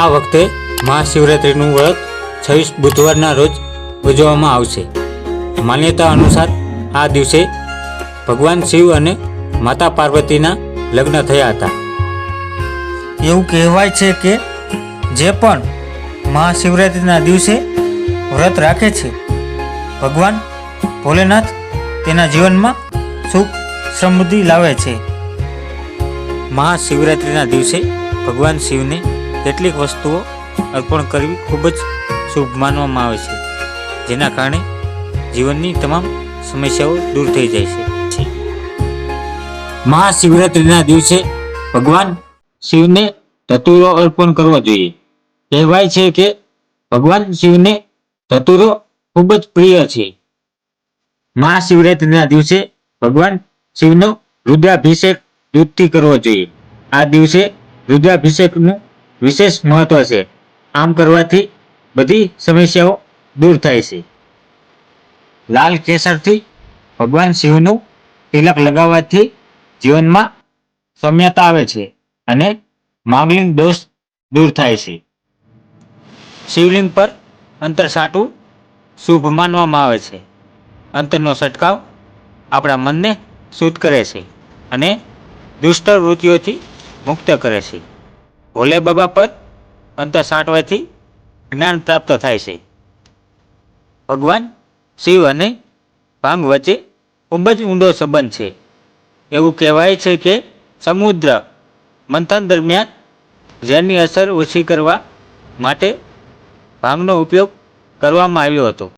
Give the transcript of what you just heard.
આ વખતે મહાશિવરાત્રિનું વ્રત છવ્વીસ બુધવારના રોજ ઉજવવામાં આવશે. માન્યતા અનુસાર આ દિવસે ભગવાન શિવ અને માતા પાર્વતીના લગ્ન થયા હતા. એવું કહેવાય છે કે જે પણ મહાશિવરાત્રિના દિવસે વ્રત રાખે છે ભગવાન ભોલેનાથ તેના જીવનમાં સુખ સમૃદ્ધિ લાવે છે. મહાશિવરાત્રિના દિવસે ભગવાન શિવને કેટલીક વસ્તુઓ અર્પણ કરવી ખૂબ જ શુભ માનવામાં આવે છે, જેના કારણે જીવનની તમામ સમસ્યાઓ દૂર થઈ જાય છે. મહાશિવરાત્રિના દિવસે ભગવાન શિવને ધતુરો અર્પણ કરવો જોઈએ. કહેવાય છે કે ભગવાન શિવને ધતુરો ખૂબ જ પ્રિય છે. મહાશિવરાત્રિના દિવસે ભગવાન શિવનો રુદ્રાભિષેક દૂધથી કરવો જોઈએ. આ દિવસે રુદ્રાભિષેકનું વિશેષ મહત્વ છે. આમ કરવાથી બધી સમસ્યાઓ દૂર થાય છે. લાલ કેસરથી ભગવાન શિવનું તિલક લગાવવાથી જીવનમાં સૌમ્યતા આવે છે અને માંગલિંગ દોષ દૂર થાય છે. શિવલિંગ પર અંતર સાટવું શુભ માનવામાં આવે છે. અંતરનો છંટકાવ આપણા મનને શુદ્ધ કરે છે અને દુષ્ટ વૃત્તિઓથી મુક્ત કરે છે. ભોલે બાબા પર અંતર સાંટવાથી જ્ઞાન પ્રાપ્ત થાય છે. ભગવાન શિવ અને ભાંગ વચ્ચે ખૂબ જ ઊંડો સંબંધ છે. એવું કહેવાય છે કે સમુદ્ર મંથન દરમિયાન ઝેરની અસર ઓછી કરવા માટે ભાંગનો ઉપયોગ કરવામાં આવ્યો હતો.